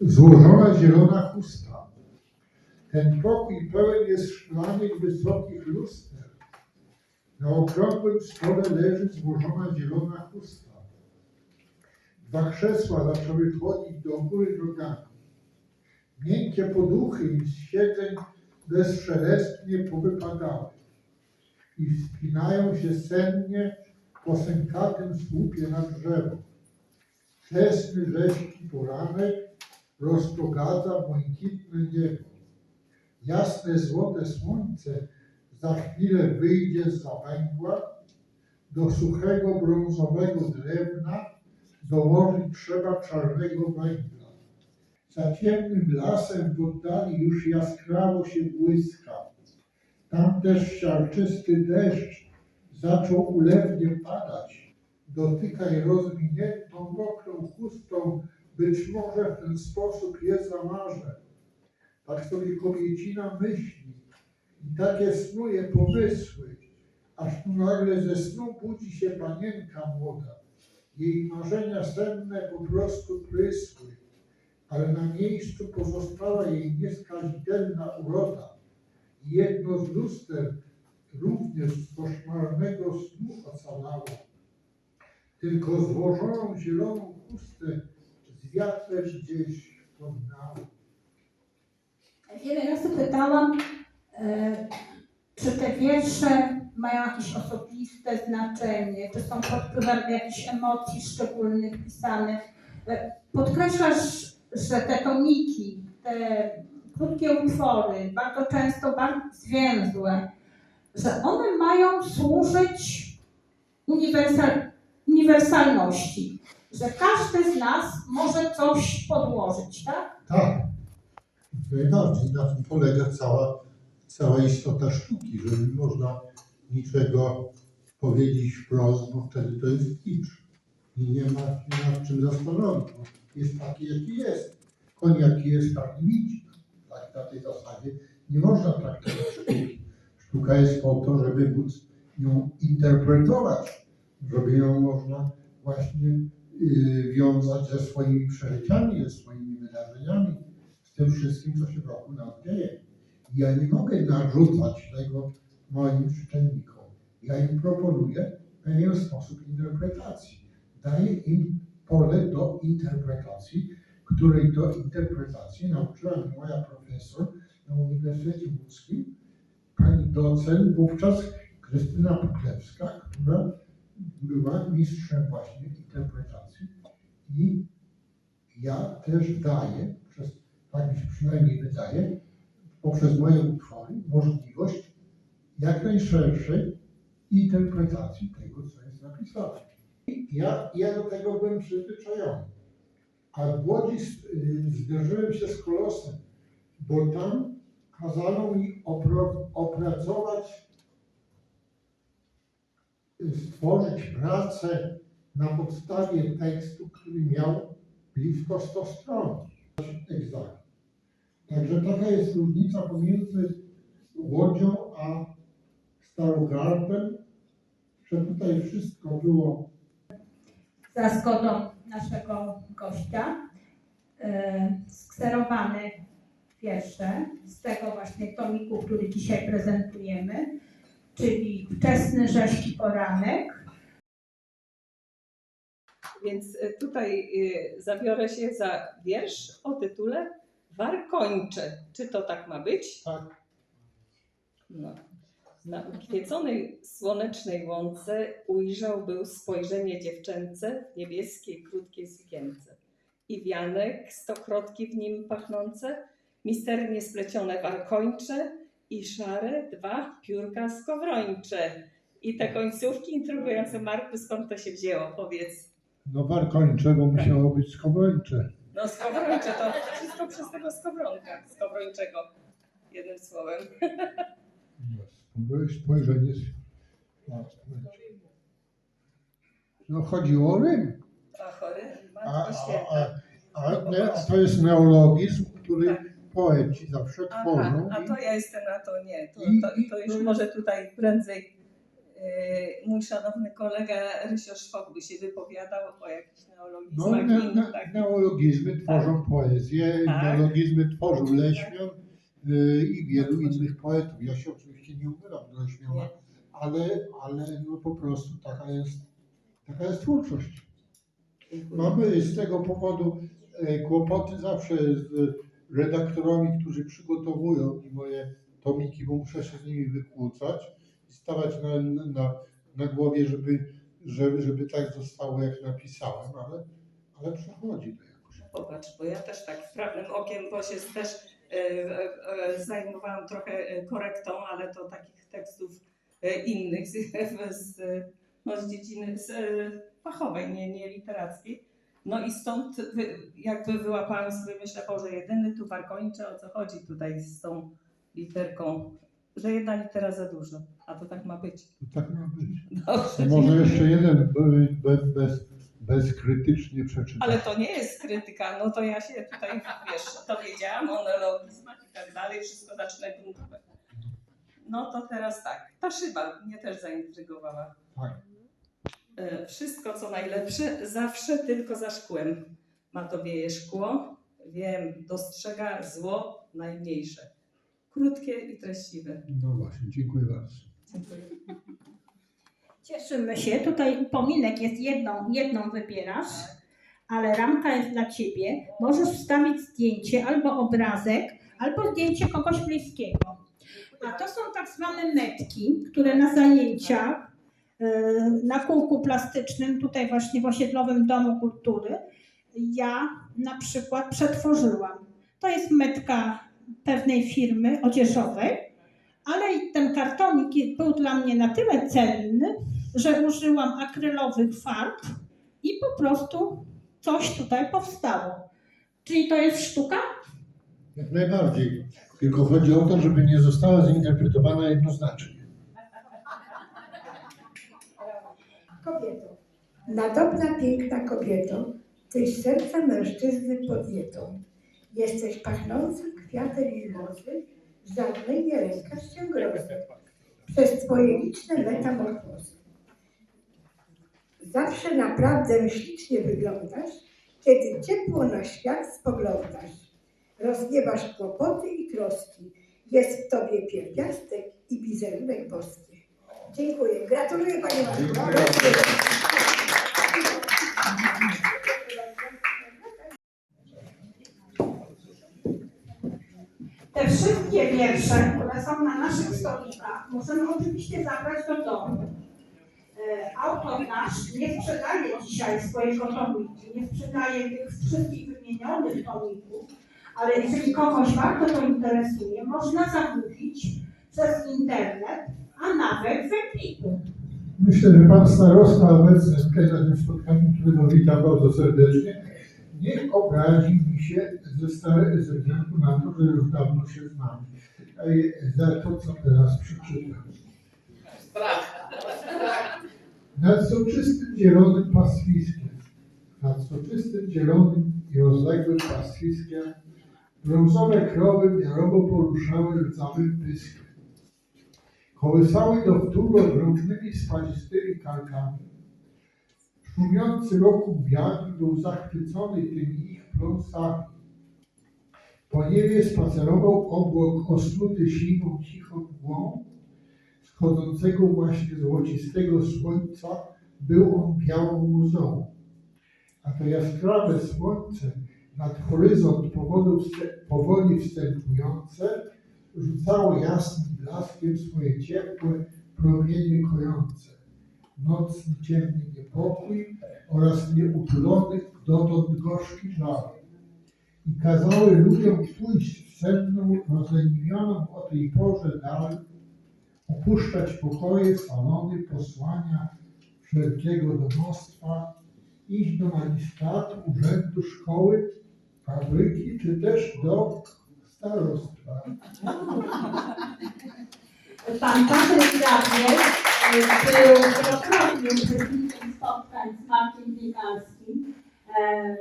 złożona zielona chusta. Ten pokój pełen jest szklanych wysokich luster. Na okrągłym stole leży złożona zielona chusta. Dwa krzesła zaczęły chodzić do góry nogami. Miękkie poduchy z siedzeń bezszelestnie powypadały i wspinają się sennie po sękatym słupie na drzewo. Wczesny rzeźki poranek rozprogadza błękitne niebo. Jasne złote słońce za chwilę wyjdzie z zawęgła. Do suchego brązowego drewna dołożyć trzeba czarnego węgla. Za ciemnym lasem w oddali już jaskrawo się błyska. Tam też siarczysty deszcz zaczął ulewnie padać. Dotykaj rozwiniętą, mokrą chustą, być może w ten sposób je zamarzę. Tak sobie kobiecina myśli i takie snuje pomysły, aż tu nagle ze snu budzi się panienka młoda. Jej marzenia senne po prostu prysły, ale na miejscu pozostała jej nieskazitelna uroda. I jedno z luster również z koszmarnego snu ocalało. Tylko złożoną zieloną chustę z wiatrem gdzieś pognało. Wiele razy pytałam, e, czy te wiersze mają jakieś osobiste znaczenie, czy są pod wpływem jakichś emocji szczególnych pisanych. E, Podkreślasz, że te tomiki, te krótkie utwory, bardzo często bardzo zwięzłe, że one mają służyć uniwersal, uniwersalności, że każdy z nas może coś podłożyć, tak? Tak, najbardziej na tym polega cała, cała istota sztuki, że nie można niczego powiedzieć wprost, bo wtedy to jest kicz. I nie ma nad czym zastanowić, bo jest taki, jaki jest. Koń jaki jest, taki widzi. Tak, na tej zasadzie nie można traktować sztuki. Sztuka jest po to, żeby móc ją interpretować, żeby ją można właśnie wiązać ze swoimi przeżyciami, ze swoimi wydarzeniami, z tym wszystkim, co się wokół nas dzieje. Ja nie mogę narzucać tego moim czytelnikom. Ja im proponuję pewien sposób interpretacji. Daję im pole do interpretacji, której do interpretacji nauczyła mnie moja profesor na Uniwersytecie Łódzkim, pani docent, wówczas Krystyna Puklewska, która była mistrzem właśnie interpretacji. I ja też daję, przez, tak mi się przynajmniej wydaje, poprzez moje utwory możliwość jak najszerszej interpretacji tego, co jest napisane. Ja, ja do tego byłem przyzwyczajony. A w Łodzi zderzyłem się z kolosem, bo tam kazano mi opracować, stworzyć pracę na podstawie tekstu, który miał blisko 100 stron. Egzamin. Także taka jest różnica pomiędzy Łodzią a Starogardem, że tutaj wszystko było za zgodą naszego gościa e, skserowane wiersze z tego właśnie tomiku, który dzisiaj prezentujemy, czyli Wczesny rzeźki poranek. Więc y, tutaj y, zabiorę się za wiersz o tytule Warkończe. Czy to tak ma być? tak No. Na ukwieconej słonecznej łące ujrzał był spojrzenie dziewczęce w niebieskiej krótkiej sukience. I wianek, stokrotki w nim pachnące, misternie splecione warkończe i szare dwa piórka skowrończe. I te końcówki intrygujące Marku, skąd to się wzięło? Powiedz. No warkończe, bo musiało być skowrończe. No skowrończe to wszystko przez tego skowronka, skowrończego. Jednym słowem. No, Spojrzenie. No chodziło o Rym. A chory, A, Matko a, a, a, a to jest neologizm, który Tak. Poeci zawsze Aha, tworzą. a to ja jestem na to nie. To, i- to, to już może tutaj prędzej mój szanowny kolega Rysio Szwok by się wypowiadał o jakichś No, neologizmach ne, i innych ne, takich. neologizmy tworzą poezję, Tak. neologizmy tworzył Leśmian y, i wielu innych poetów. Ja się oczywiście nie umylam do Leśmiana, ale, ale no po prostu taka jest, taka jest twórczość. Mamy z tego powodu e, kłopoty zawsze z redaktorami, którzy przygotowują mi moje tomiki, bo muszę się z nimi wykłócać i stawać na, na, na głowie, żeby, żeby, żeby tak zostało, jak napisałem, ale, ale przechodzi to jakoś. Popatrz, bo ja też tak sprawnym okiem, bo się też e, e, zajmowałam trochę korektą, ale to takich tekstów innych z, z, no, z dziedziny z, fachowej, nie, nie literackiej. No i stąd jakby wyłapałam sobie, myślę, Boże, jedyny tu warkończy, o co chodzi tutaj z tą literką, że jedna litera za dużo, a to tak ma być. To tak ma być. Dobrze, może jeszcze jeden be- be- bez, bezkrytycznie przeczytam. Ale to nie jest krytyka, no to ja się tutaj, wiesz, dowiedziałam o neologizmach i tak dalej, wszystko zaczyna gruntowe. No to teraz tak, ta szyba mnie też zaintrygowała. Tak. E, Wszystko co najlepsze, zawsze tylko za szkłem. Ma to wieje szkło, wiem, dostrzega zło najmniejsze. Krótkie i treściwe. No właśnie, dziękuję bardzo. Dziękuję. Cieszymy się. Tutaj upominek jest jedną, jedną wybierasz, ale ramka jest dla ciebie. Możesz wstawić zdjęcie albo obrazek, albo zdjęcie kogoś bliskiego. A to są tak zwane metki, które na zajęciach na kółku plastycznym, tutaj właśnie w osiedlowym Domu Kultury, ja na przykład przetworzyłam. To jest metka pewnej firmy odzieżowej, ale ten kartonik był dla mnie na tyle cenny, że użyłam akrylowych farb i po prostu coś tutaj powstało. Czyli to jest sztuka? Jak najbardziej. Tylko chodzi o to, żeby nie została zinterpretowana jednoznacznie. Kobieto, nadobna, piękna kobieto, tyś serca mężczyzny podnietą. Jesteś pachnącym kwiatem mimozy, żadnej nie rękasz się grozy. Przez twoje liczne metamorfozy. Zawsze naprawdę ślicznie wyglądasz, kiedy ciepło na świat spoglądasz. Rozgniewasz kłopoty i troski. Jest w tobie pierwiastek i wizerunek boski. Dziękuję. Gratuluję Marku. Te wszystkie wiersze, które są na naszych stolikach, możemy oczywiście zabrać do domu. E, Autor nasz nie sprzedaje dzisiaj swojego tomiki, nie sprzedaje tych wszystkich wymienionych tomików, ale jeżeli kogoś bardzo to interesuje, można zamówić przez internet, a nawet w Empiku. Myślę, że pan starosta obecny tutaj na tym spotkaniu, którego witam bardzo serdecznie, nie obrazi mi się ze, stare, ze względu na to, że już dawno się znamy. Za to, co teraz przeczytam. Nad soczystym zielonym pastwiskiem, nad soczystym zielonym i rozległym pastwiskiem, brązowe krowy miarowo poruszały rdzawym pyskiem. Kołysały do wtóru ogromnymi spalistymi kalkami. Szumiący wokół wiatr był zachwycony tymi ich pląsami. Po niebie spacerował obłok osnuty siwą, cichą mgłą. Wschodzącego właśnie złocistego słońca był on białą łzą. A to jaskrawe słońce nad horyzont powoli wstępujące rzucało jasnym blaskiem swoje ciepłe promienie kojące. Nocny ciemny niepokój oraz nieutulony dotąd gorzki żal. I kazały ludziom pójść w senną, rozleniwioną o tej porze dal, opuszczać pokoje, salony, posłania wszelkiego domostwa, iść do magistratu, urzędu, szkoły, fabryki, czy też do starostwa. Pan Patryk Gabriel był wielokrotnie uczestnikiem spotkań z Markiem Piekalskim. E,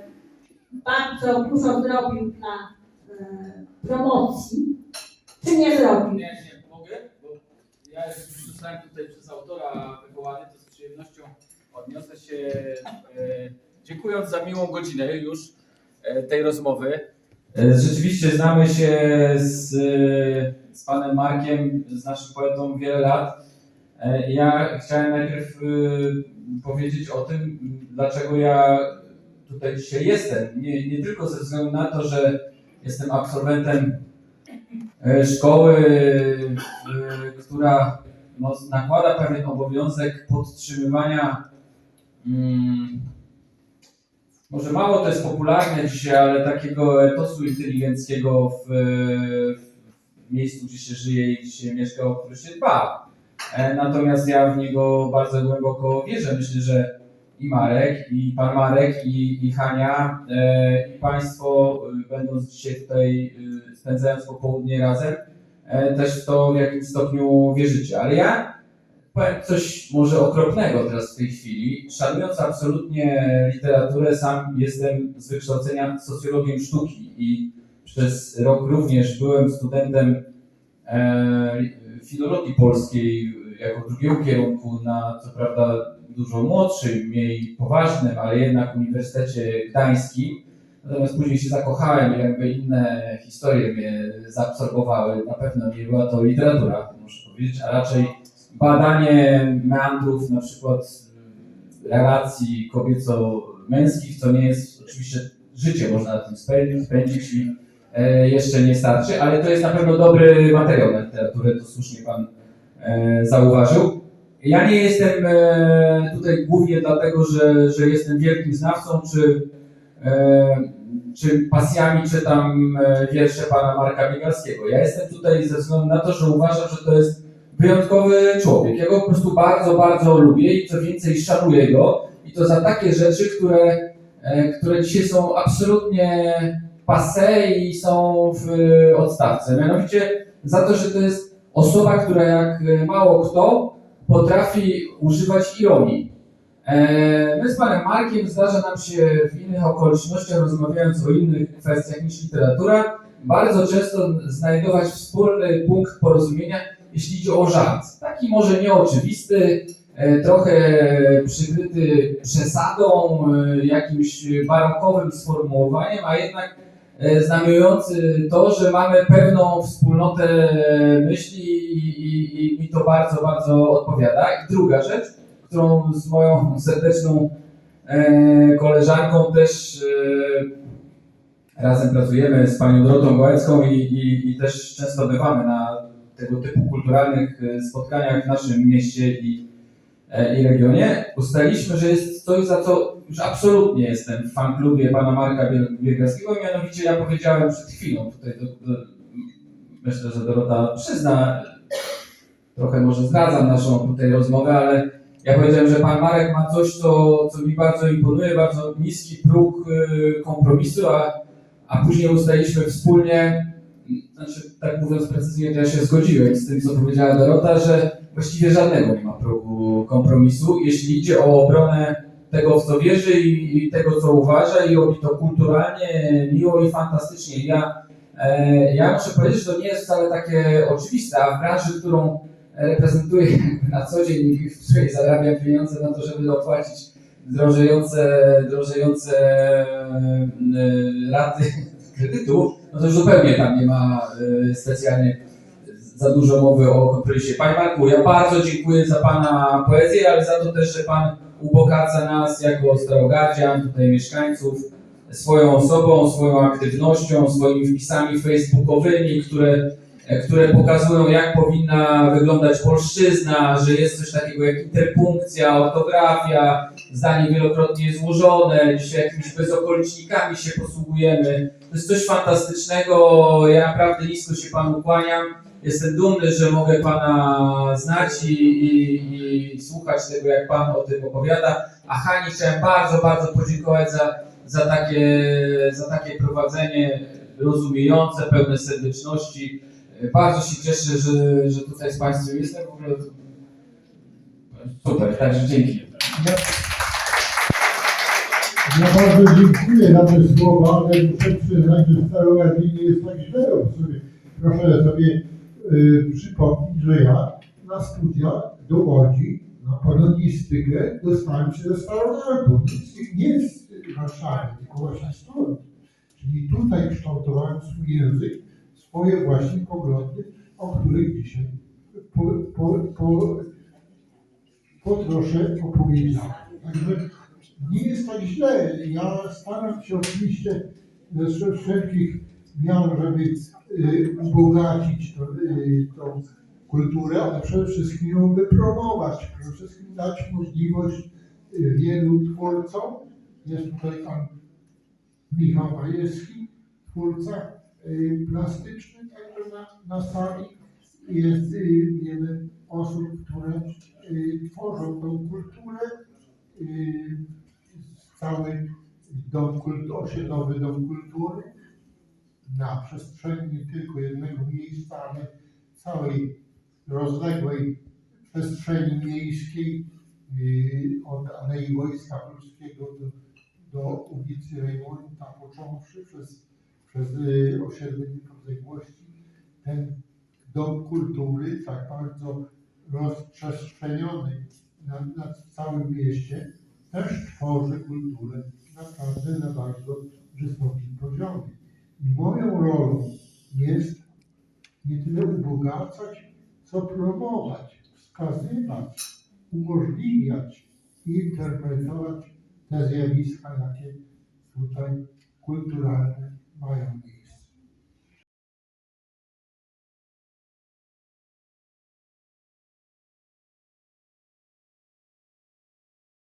Bardzo dużo zrobił dla e, promocji. Czy nie zrobił? Nie, nie, mogę? Bo ja zostałem tutaj przez autora odniosę się, e, dziękując za miłą godzinę już tej rozmowy. E, Rzeczywiście znamy się z, e, z panem Markiem, z naszym poetą wiele lat. E, Ja chciałem najpierw powiedzieć o tym, dlaczego ja tutaj dzisiaj jestem. Nie, nie tylko ze względu na to, że jestem absolwentem szkoły, która no, nakłada pewien obowiązek podtrzymywania. Może mało to jest popularne dzisiaj, ale takiego etosu inteligenckiego w, w miejscu, gdzie się żyje i gdzie się mieszka, o który się dba. E, Natomiast ja w niego bardzo głęboko wierzę. Myślę, że i Marek, i pan Marek, i, i Hania, e, i Państwo, e, będąc dzisiaj tutaj, e, spędzając popołudnie razem, e, też w to w jakimś stopniu wierzycie. Ale ja powiem coś może okropnego teraz w tej chwili. Szanując absolutnie literaturę, sam jestem z wykształcenia socjologiem sztuki i przez rok również byłem studentem e, filologii polskiej jako drugiego kierunku na co prawda dużo młodszym, mniej poważnym, ale jednak Uniwersytecie Gdańskim. Natomiast później się zakochałem i jakby inne historie mnie zaabsorbowały. Na pewno nie była to literatura, muszę powiedzieć, a raczej badanie meandrów na przykład y, relacji kobieco-męskich, co nie jest oczywiście życie można na tym spędzić, spędzić i e, jeszcze nie starczy, ale to jest na pewno dobry materiał na literaturę, to słusznie Pan e, zauważył. Ja nie jestem e, tutaj głównie dlatego, że, że jestem wielkim znawcą, czy, czy pasjami czytam wiersze Pana Marka Biegalskiego. Ja jestem tutaj ze względu na to, że uważam, że to jest wyjątkowy człowiek. Ja go po prostu bardzo, bardzo lubię i co więcej szanuję go i to za takie rzeczy, które, e, które dzisiaj są absolutnie passe i są w e, odstawce. Mianowicie za to, że to jest osoba, która jak e, mało kto potrafi używać ironii. My z panem Markiem zdarza nam się w innych okolicznościach, rozmawiając o innych kwestiach niż literatura, bardzo często znajdować wspólny punkt porozumienia, jeśli idzie o żart. Taki może nieoczywisty, e, trochę przykryty przesadą, e, jakimś baronkowym sformułowaniem, a jednak e, znamionujący to, że mamy pewną wspólnotę myśli i, i, i mi to bardzo, bardzo odpowiada. I druga rzecz, którą z moją serdeczną koleżanką też razem pracujemy z panią Dorotą Gołęcką i, i, i też często bywamy na tego typu kulturalnych e, spotkaniach w naszym mieście i, e, i regionie. Ustaliliśmy, że jest coś, za co już absolutnie jestem w fanklubie pana Marka Bielgackiego, mianowicie ja powiedziałem przed chwilą, tutaj do, do, myślę, że Dorota przyzna, trochę może zdradzam naszą tutaj rozmowę, ale ja powiedziałem, że pan Marek ma coś, co, co mi bardzo imponuje, bardzo niski próg y, kompromisu, a, a później ustaliliśmy wspólnie, znaczy tak mówiąc precyzyjnie, ja się zgodziłem z tym, co powiedziała Dorota, że właściwie żadnego nie ma progu kompromisu, jeśli idzie o obronę tego, w co wierzy i, i tego, co uważa i robi to kulturalnie, miło i fantastycznie. Ja, e, ja muszę powiedzieć, że to nie jest wcale takie oczywiste, a w branży, którą reprezentuję jakby na co dzień, w której zarabiam pieniądze na to, żeby opłacić drożejące, drożejące e, raty kredytu, no to już zupełnie tam nie ma e, specjalnie za dużo mowy o kompromisie. Panie Marku, ja bardzo dziękuję za Pana poezję, ale za to też, że Pan ubogaca nas jako starogardzian, tutaj mieszkańców, swoją osobą, swoją aktywnością, swoimi wpisami facebookowymi, które które pokazują, jak powinna wyglądać polszczyzna, że jest coś takiego jak interpunkcja, ortografia, zdanie wielokrotnie złożone, dzisiaj jakimiś bezokolicznikami się posługujemy. To jest coś fantastycznego. Ja naprawdę nisko się Panu kłaniam. Jestem dumny, że mogę Pana znać i, i, i słuchać tego, jak Pan o tym opowiada. A Hani chciałem bardzo, bardzo podziękować za, za, takie, za takie prowadzenie rozumiejące, pełne serdeczności. Bardzo się cieszę, że, że tutaj z Państwem jestem. W ogóle super, także dzięki. Ja bardzo dziękuję za te słowa, ale muszę przyznać, że Starogardzie nie jest tak źle. Proszę sobie y, przypomnieć, że ja na studia do Łodzi, no, polonistykę dostałem się ze Starogardu, nie z Warszawy, tylko właśnie stąd. Czyli tutaj kształtowałem swój język, swoje właśnie poglądy, o których dzisiaj po, po, po, po trosze opowiedziałem. Także nie jest tak źle. Ja staram się oczywiście ze wszelkich miar, żeby y, ubogacić to, y, tą kulturę, ale przede wszystkim ją wypromować, przede wszystkim dać możliwość y, wielu twórcom. Jest tutaj pan Michał Majewski, twórca plastyczny, także na, na sali. Jest wiele osób, które tworzą tą kulturę. Y, cały dom kultury, osiedlowy dom kultury. Na przestrzeni nie tylko jednego miejsca, ale całej rozległej przestrzeni miejskiej yy, od Alei Wojska Polskiego do, do ulicy Rejmonta, począwszy przez, przez yy, osiedle niepodległości, ten dom kultury tak bardzo rozprzestrzeniony na, na całym mieście też tworzy kulturę naprawdę na bardzo wysokim poziomie. I moją rolą jest nie tyle ubogacać, co promować, wskazywać, umożliwiać i interpretować te zjawiska, jakie tutaj kulturalne mają